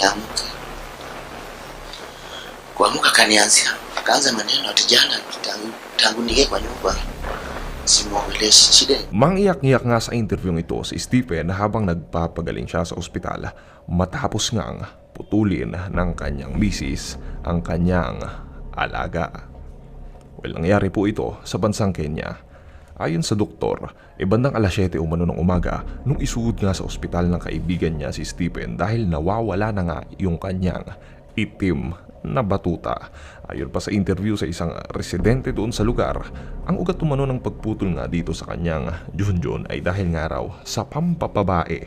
niamke. Kuamka kanianzia, akaanza maneno ati jana tangu, nige kwa nyumba Mangiyak-ngiyak nga sa interview ito si Stephen habang nagpapagaling siya sa ospital matapos ngang putulin ng kanyang misis ang kanyang alaga. Well, nangyari po ito sa bansang Kenya. Ayon sa doktor, e bandang alas 7 umano ng umaga nung isuod nga sa ospital ng kaibigan niya si Stephen dahil nawawala na nga yung kanyang itim na batuta. Ayon pa sa interview sa isang residente doon sa lugar, ang ugat umano ng pagputol nga dito sa kanyang junjun ay dahil nga raw sa pampapabae.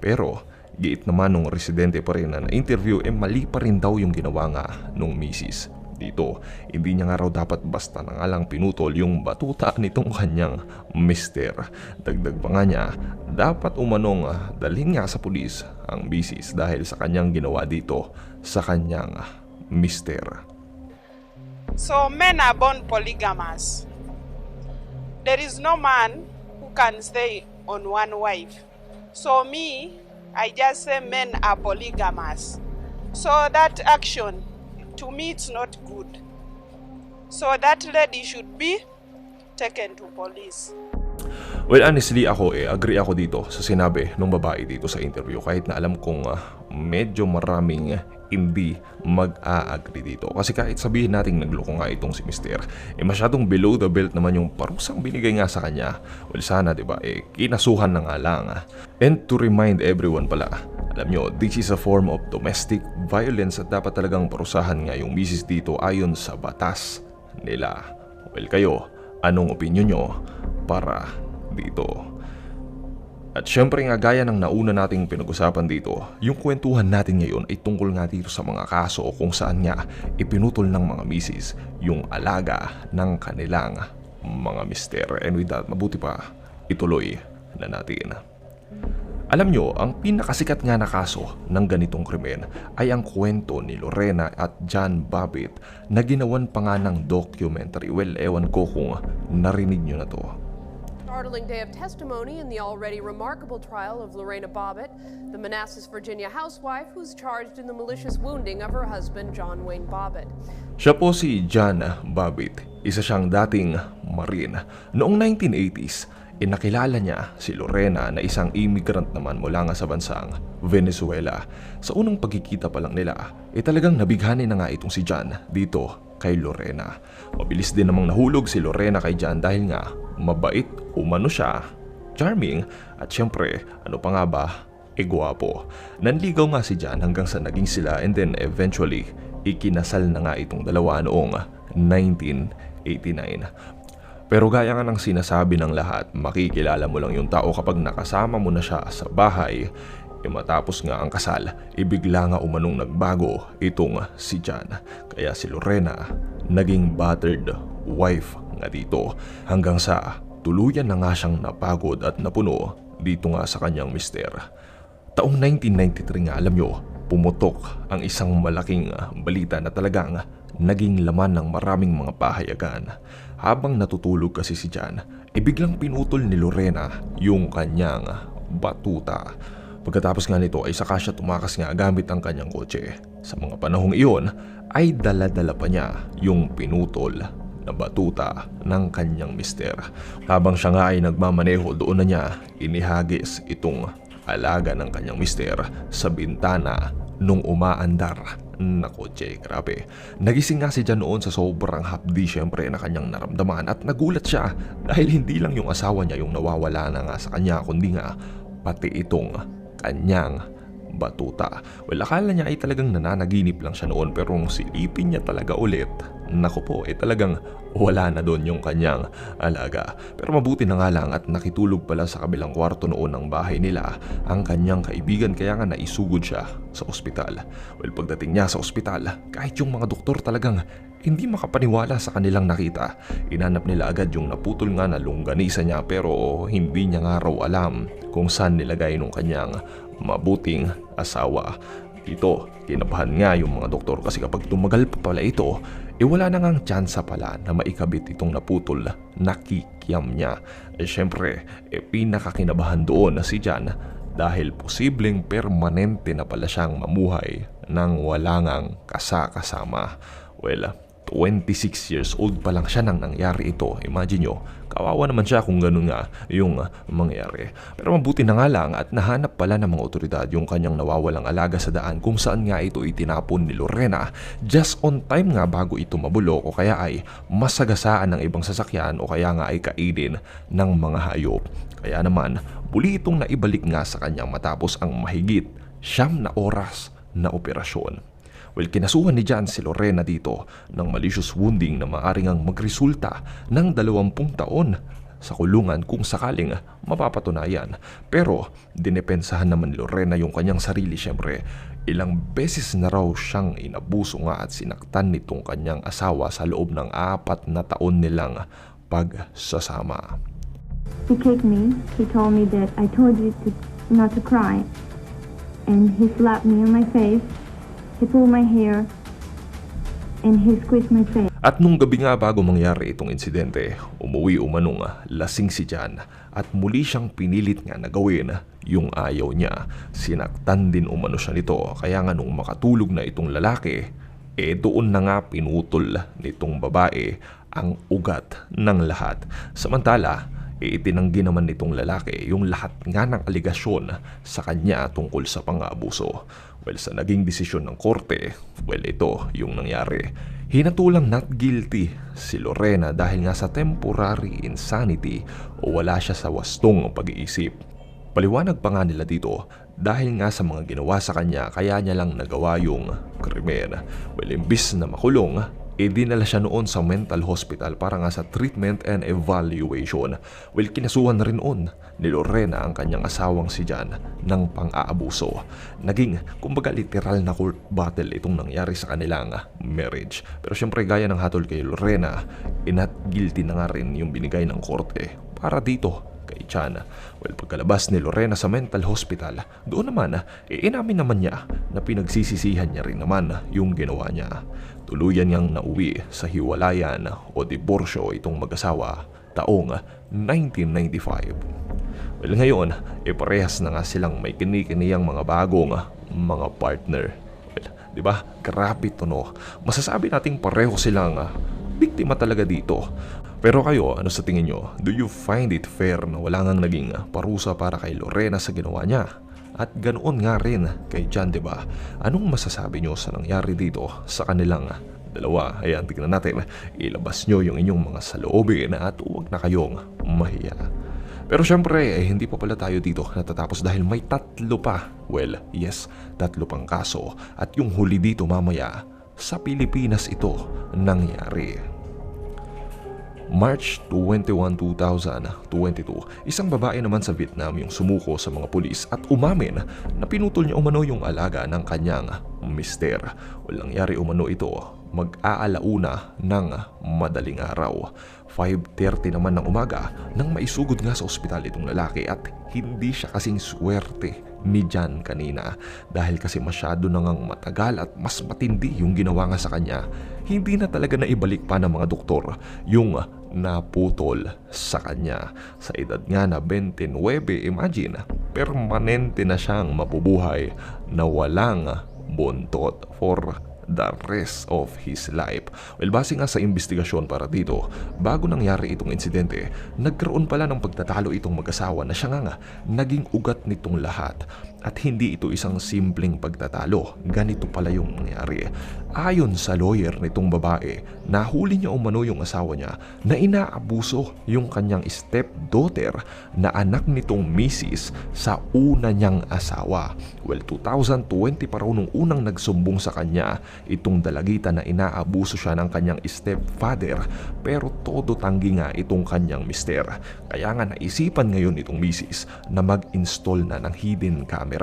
Pero giit naman nung residente pa rin na na-interview eh mali pa rin daw yung ginawa nga nung misis. Dito, hindi niya nga raw dapat basta na nga lang pinutol yung batuta nitong kanyang mister. Dagdag pa nga niya, dapat umanong ah, dalhin nga sa pulis ang misis dahil sa kanyang ginawa dito sa kanyang mister. So men are born polygamous. There is no man who can stay on one wife. So me, I just say men are polygamous. So that action, to me, it's not good. So that lady should be taken to police. Well, honestly ako eh, agree ako dito sa sinabi ng babae dito sa interview kahit na alam kong ah, medyo maraming hindi mag-a-agree dito. Kasi kahit sabihin nating nagloko nga itong si Mister, eh masyadong below the belt naman yung parusang binigay nga sa kanya. Well, sana 'di ba eh kinasuhan na nga lang. ah. And to remind everyone pala, alam nyo, this is a form of domestic violence at dapat talagang parusahan nga yung misis dito ayon sa batas nila. Well, kayo, anong opinion nyo para dito? At syempre nga gaya ng nauna nating pinag-usapan dito, yung kwentuhan natin ngayon ay tungkol nga dito sa mga kaso kung saan nga ipinutol ng mga misis yung alaga ng kanilang mga mister. And with that, mabuti pa ituloy na natin. Alam nyo, ang pinakasikat nga na kaso ng ganitong krimen ay ang kwento ni Lorena at John Babbitt na ginawan pa nga ng documentary. Well, ewan ko kung narinig nyo na to. Startling day of testimony in the already remarkable trial of Lorena Bobbitt, the Manassas, Virginia housewife who's charged in the malicious wounding of her husband, John Wayne Bobbitt. Siya po si John Babbitt, isa siyang dating Marine. Noong 1980s, inakilala niya si Lorena na isang immigrant naman mula nga sa bansang Venezuela. Sa unang pagkikita pa lang nila, eh talagang nabighani na nga itong si John dito kay Lorena. Mabilis din namang nahulog si Lorena kay John dahil nga mabait, umano siya, charming, at syempre, ano pa nga ba, e gwapo. Nanligaw nga si John hanggang sa naging sila and then eventually, ikinasal na nga itong dalawa noong 1989. Pero gaya nga ng sinasabi ng lahat, makikilala mo lang yung tao kapag nakasama mo na siya sa bahay. E matapos nga ang kasal, ibigla nga umanong nagbago itong si John. Kaya si Lorena, naging battered wife nga dito. Hanggang sa tuluyan na nga siyang napagod at napuno dito nga sa kanyang mister. Taong 1993 nga alam nyo, pumutok ang isang malaking balita na talagang naging laman ng maraming mga pahayagan. Habang natutulog kasi si Jan, e biglang pinutol ni Lorena yung kanyang batuta. Pagkatapos nga nito ay saka siya tumakas nga gamit ang kanyang kotse. Sa mga panahong iyon ay dala-dala pa niya yung pinutol na batuta ng kanyang mister. Habang siya nga ay nagmamaneho doon na niya inihagis itong alaga ng kanyang mister sa bintana nung umaandar na kotse. Grabe. Nagising nga si Jan noon sa sobrang hapdi syempre na kanyang naramdaman at nagulat siya dahil hindi lang yung asawa niya yung nawawala na nga sa kanya kundi nga pati itong kanyang batuta. Well, akala niya ay talagang nananaginip lang siya noon pero nung silipin niya talaga ulit, naku po, eh talagang wala na doon yung kanyang alaga. Pero mabuti na nga lang at nakitulog pala sa kabilang kwarto noon ng bahay nila ang kanyang kaibigan kaya nga naisugod siya sa ospital. Well, pagdating niya sa ospital, kahit yung mga doktor talagang hindi makapaniwala sa kanilang nakita. Inanap nila agad yung naputol nga na longganisa niya pero hindi niya nga raw alam kung saan nilagay nung kanyang mabuting asawa. Dito, kinabahan nga yung mga doktor kasi kapag tumagal pa pala ito, eh wala na ngang tsansa pala na maikabit itong naputol na kikiam niya. Eh syempre, eh pinakakinabahan doon na si Jan dahil posibleng permanente na pala siyang mamuhay nang wala ngang kasakasama. Well, 26 years old pa lang siya nang nangyari ito. Imagine nyo, kawawa naman siya kung ganun nga yung mangyari. Pero mabuti na nga lang at nahanap pala ng mga otoridad yung kanyang nawawalang alaga sa daan kung saan nga ito itinapon ni Lorena just on time nga bago ito mabulok o kaya ay masagasaan ng ibang sasakyan o kaya nga ay kainin ng mga hayop. Kaya naman, muli itong naibalik nga sa kanyang matapos ang mahigit siyam na oras na operasyon. Well, kinasuhan ni Jan si Lorena dito ng malicious wounding na maaring ang magresulta ng 20 taon sa kulungan kung sakaling mapapatunayan. Pero dinepensahan naman ni Lorena yung kanyang sarili syempre. Ilang beses na raw siyang inabuso nga at sinaktan nitong kanyang asawa sa loob ng apat na taon nilang pagsasama. He kicked me. He told me that I told you to not to cry. And he slapped me on my face. He pulled my hair. And he squeezed my face. At nung gabi nga bago mangyari itong insidente, umuwi umanong lasing si Jan at muli siyang pinilit nga na gawin yung ayaw niya. Sinaktan din umano siya nito kaya nga nung makatulog na itong lalaki, eh doon na nga pinutol nitong babae ang ugat ng lahat. Samantala, e itinanggi naman nitong lalaki yung lahat nga ng aligasyon sa kanya tungkol sa pang-aabuso. Well, sa naging desisyon ng korte, well, ito yung nangyari. Hinatulang not guilty si Lorena dahil nga sa temporary insanity o wala siya sa wastong pag-iisip. Paliwanag pa nga nila dito dahil nga sa mga ginawa sa kanya kaya niya lang nagawa yung krimen. Well, imbis na makulong, e dinala siya noon sa mental hospital para nga sa treatment and evaluation. Well, kinasuhan na rin noon ni Lorena ang kanyang asawang si Jan ng pang-aabuso. Naging, kumbaga literal na court battle itong nangyari sa kanilang marriage. Pero syempre gaya ng hatol kay Lorena, inat guilty na nga rin yung binigay ng korte para dito kay Chan. Well, pagkalabas ni Lorena sa mental hospital, doon naman, e inamin naman niya na pinagsisisihan niya rin naman yung ginawa niya. Tuluyan niyang nauwi sa hiwalayan o diborsyo itong mag-asawa taong 1995. Well, ngayon, e parehas na nga silang may kinikiniyang mga bagong mga partner. Well, di ba? Grabe to no. Masasabi nating pareho silang ah, biktima talaga dito. Pero kayo, ano sa tingin nyo? Do you find it fair na wala ngang naging parusa para kay Lorena sa ginawa niya? At ganoon nga rin kay Jan, di ba? Anong masasabi nyo sa nangyari dito sa kanilang dalawa? Ayan, tignan natin. Ilabas nyo yung inyong mga saloobin at huwag na kayong mahiya. Pero syempre, eh, hindi pa pala tayo dito natatapos dahil may tatlo pa. Well, yes, tatlo pang kaso. At yung huli dito mamaya, sa Pilipinas ito nangyari. March 21, 2022, isang babae naman sa Vietnam yung sumuko sa mga pulis at umamin na pinutol niya umano yung alaga ng kanyang mister. Walang yari umano ito mag-aalauna ng madaling araw. 5.30 naman ng umaga nang maisugod nga sa ospital itong lalaki at hindi siya kasing swerte ni Jan kanina dahil kasi masyado na ngang matagal at mas matindi yung ginawa nga sa kanya. Hindi na talaga na ibalik pa ng mga doktor yung naputol sa kanya. Sa edad nga na 29, imagine, permanente na siyang mabubuhay na walang buntot for the rest of his life. Well, base nga sa investigasyon para dito, bago nangyari itong insidente, nagkaroon pala ng pagtatalo itong mag-asawa na siya nga nga naging ugat nitong lahat. At hindi ito isang simpleng pagtatalo. Ganito pala yung nangyari. Ayon sa lawyer nitong babae, nahuli niya umano yung asawa niya na inaabuso yung kanyang stepdaughter na anak nitong misis sa una niyang asawa. Well, 2020 pa raw nung unang nagsumbong sa kanya itong dalagita na inaabuso siya ng kanyang stepfather pero todo tanggi nga itong kanyang mister. Kaya nga naisipan ngayon itong misis na mag-install na ng hidden camera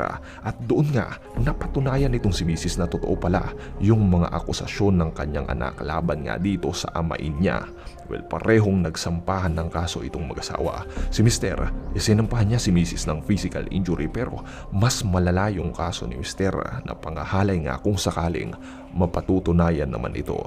at doon nga napatunayan nitong si misis na totoo pala yung mga akusasyon ng kanyang anak laban nga dito sa amain niya. Well, parehong nagsampahan ng kaso itong mag-asawa. Si Mister, isinampahan niya si Mrs. ng physical injury pero mas malala yung kaso ni Mister na pangahalay nga kung sakaling mapatutunayan naman ito.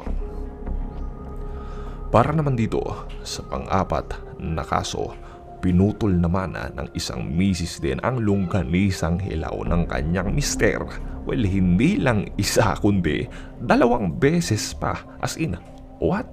Para naman dito sa pang-apat na kaso, pinutol naman ah, ng isang misis din ang longganisang hilaw ng kanyang mister. Well, hindi lang isa kundi dalawang beses pa. As in, what?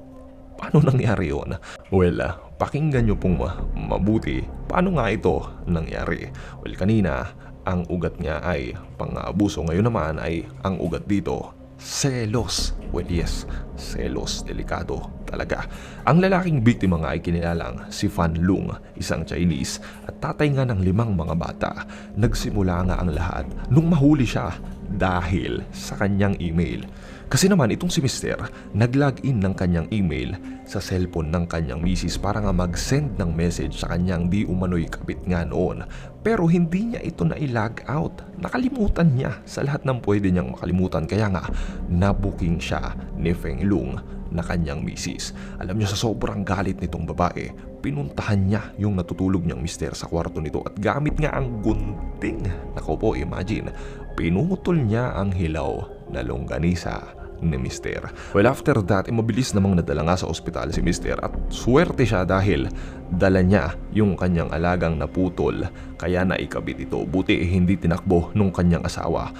Paano nangyari yun? Well, ah, pakinggan nyo pong ma- mabuti paano nga ito nangyari. Well, kanina, ang ugat niya ay pang-abuso. Ngayon naman ay ang ugat dito, selos. Well, yes, selos. Delikado talaga. Ang lalaking biktima nga ay kinilalang si Fan Lung, isang Chinese at tatay nga ng limang mga bata. Nagsimula nga ang lahat nung mahuli siya dahil sa kanyang email. Kasi naman itong si Mister, nag-login ng kanyang email sa cellphone ng kanyang misis para nga mag-send ng message sa kanyang di umano'y kabit nga noon. Pero hindi niya ito na i-log out. Nakalimutan niya sa lahat ng pwede niyang makalimutan kaya nga nabuking siya ni Feng Lung na kanyang misis. Alam niyo sa sobrang galit nitong babae, pinuntahan niya yung natutulog niyang mister sa kwarto nito at gamit nga ang gunting. Nako po, imagine, pinutol niya ang hilaw na longganisa ni Mister. Well, after that, eh, namang nadala nga sa ospital si Mister at swerte siya dahil dala niya yung kanyang alagang naputol kaya naikabit ito. Buti eh, hindi tinakbo nung kanyang asawa.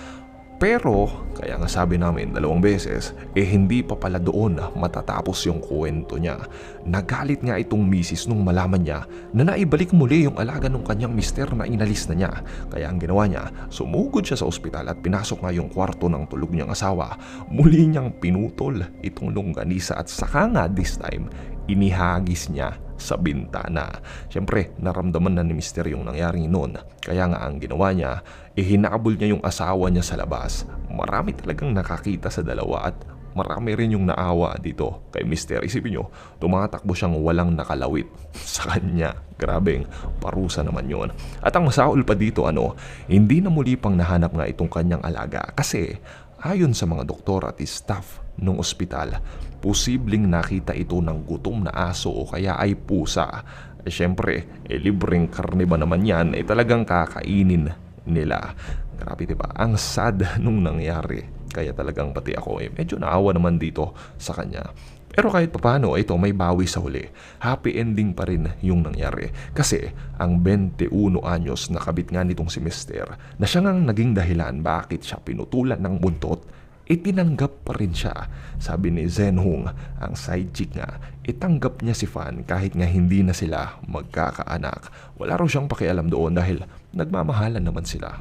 Pero, kaya nga sabi namin dalawang beses, eh hindi pa pala doon matatapos yung kwento niya. Nagalit nga itong misis nung malaman niya na naibalik muli yung alaga ng kanyang mister na inalis na niya. Kaya ang ginawa niya, sumugod siya sa ospital at pinasok nga yung kwarto ng tulog niyang asawa. Muli niyang pinutol itong longganisa at saka nga this time, inihagis niya sa bintana. Siyempre, naramdaman na ni Mister yung nangyaring noon. Kaya nga ang ginawa niya, ihinabol niya yung asawa niya sa labas. Marami talagang nakakita sa dalawa at marami rin yung naawa dito kay Mister. Isipin nyo, tumatakbo siyang walang nakalawit sa kanya. Grabeng parusa naman yon. At ang masaol pa dito, ano, hindi na muli pang nahanap nga itong kanyang alaga kasi ayon sa mga doktor at staff ng ospital, posibleng nakita ito ng gutom na aso o kaya ay pusa. Eh, Siyempre, eh, libreng karne ba naman yan, eh talagang kakainin nila. Grabe diba? Ang sad nung nangyari. Kaya talagang pati ako eh, medyo naawa naman dito sa kanya. Pero kahit papano, ito may bawi sa huli. Happy ending pa rin yung nangyari. Kasi ang 21 anyos na kabit nga nitong si Mister na siya ngang naging dahilan bakit siya pinutulan ng buntot itinanggap pa rin siya. Sabi ni Zen Hung, ang side chick nga, itanggap niya si Fan kahit nga hindi na sila magkakaanak. Wala raw siyang pakialam doon dahil nagmamahalan naman sila.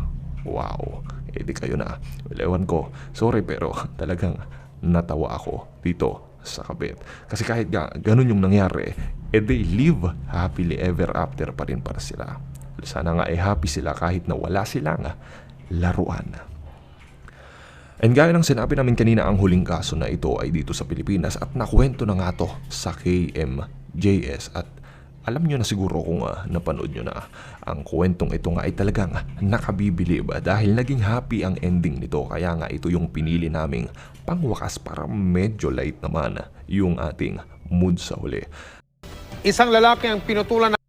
Wow, edi kayo na. Ewan ko, sorry pero talagang natawa ako dito sa kabit. Kasi kahit nga ganun yung nangyari, eh they live happily ever after pa rin para sila. Sana nga ay happy sila kahit na wala silang laruan. And gaya ng sinabi namin kanina, ang huling kaso na ito ay dito sa Pilipinas at nakwento na nga to sa KMJS at alam nyo na siguro kung uh, napanood nyo na ang kwentong ito nga ay talagang nakabibilib dahil naging happy ang ending nito kaya nga ito yung pinili naming pangwakas para medyo light naman yung ating mood sa huli. Isang lalaki ang pinutulan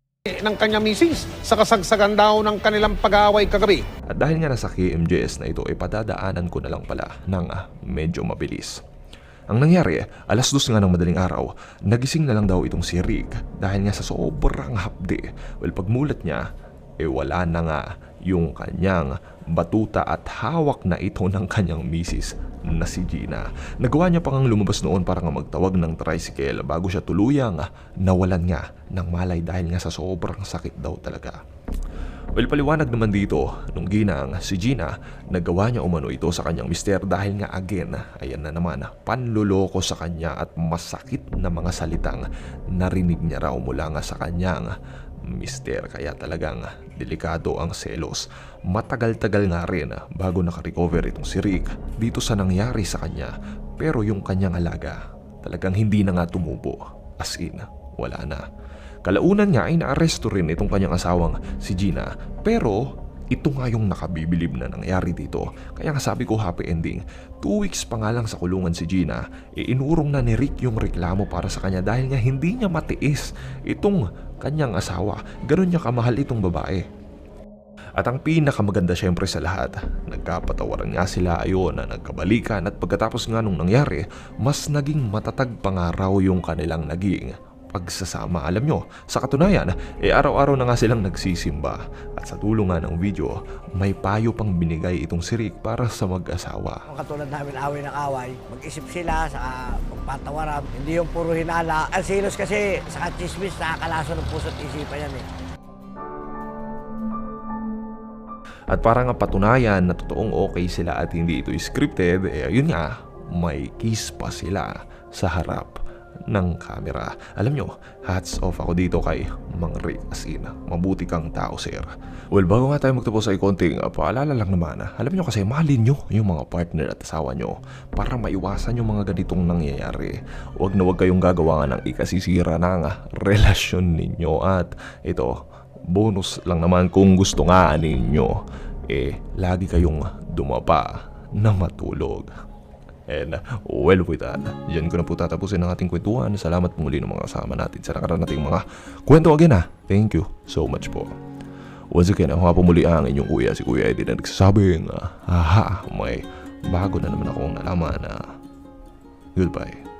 ng kanyang misis sa kasagsagan daw ng kanilang pag-aaway kagabi. At dahil nga nasa KMJS na ito, ay padadaanan ko na lang pala ng ah, medyo mabilis. Ang nangyari, alas dos nga ng madaling araw, nagising na lang daw itong si Rick dahil nga sa sobrang hapde. Well, pagmulat niya, eh wala na nga yung kanyang batuta at hawak na ito ng kanyang misis na si Gina. Nagawa niya pa ngang lumabas noon para nga magtawag ng tricycle bago siya tuluyang nawalan nga ng malay dahil nga sa sobrang sakit daw talaga. Well, paliwanag naman dito, nung ginang si Gina, nagawa niya umano ito sa kanyang mister dahil nga again, ayan na naman, panluloko sa kanya at masakit na mga salitang narinig niya raw mula nga sa kanyang mister. Kaya talagang delikado ang selos. Matagal-tagal nga rin bago nakarecover itong si Rick dito sa nangyari sa kanya. Pero yung kanyang alaga, talagang hindi na nga tumubo. As in, wala na. Kalaunan nga ay naaresto rin itong kanyang asawang si Gina pero ito nga yung nakabibilib na nangyari dito. Kaya nga sabi ko happy ending. Two weeks pa nga lang sa kulungan si Gina, e inurong na ni Rick yung reklamo para sa kanya dahil nga hindi niya matiis itong kanyang asawa. Ganon niya kamahal itong babae. At ang pinakamaganda syempre sa lahat, nagkapatawaran nga sila ayon na nagkabalikan at pagkatapos nga nung nangyari, mas naging matatag pa nga raw yung kanilang naging pagsasama. Alam nyo, sa katunayan, eh araw-araw na nga silang nagsisimba. At sa tulong nga ng video, may payo pang binigay itong si Rick para sa mag-asawa. Katulad namin away ng away, mag-isip sila sa pagpatawaran, hindi yung puro hinala. Ang silos kasi sa chismis, nakakalaso ng puso't isipan yan eh. At para nga patunayan na totoong okay sila at hindi ito scripted, eh ayun nga, may kiss pa sila sa harap ng camera. Alam nyo, hats off ako dito kay Mang Rick as in, mabuti kang tao sir. Well, bago nga tayo magtapos ay konting uh, paalala lang naman. ah. Alam nyo kasi mahalin nyo yung mga partner at asawa nyo para maiwasan yung mga ganitong nangyayari. Huwag na huwag kayong gagawa ng ikasisira ng ah, relasyon ninyo at ito, bonus lang naman kung gusto nga ninyo, eh, lagi kayong dumapa na matulog. And well with that, dyan ko na po tatapusin ang ating kwentuhan. Salamat po muli ng mga kasama natin sa nakaraan nating mga kwento again ha. Thank you so much po. Once again, ako nga po muli ang inyong kuya, si Kuya Eddie na nagsasabing, aha, may bago na naman akong nalaman na goodbye.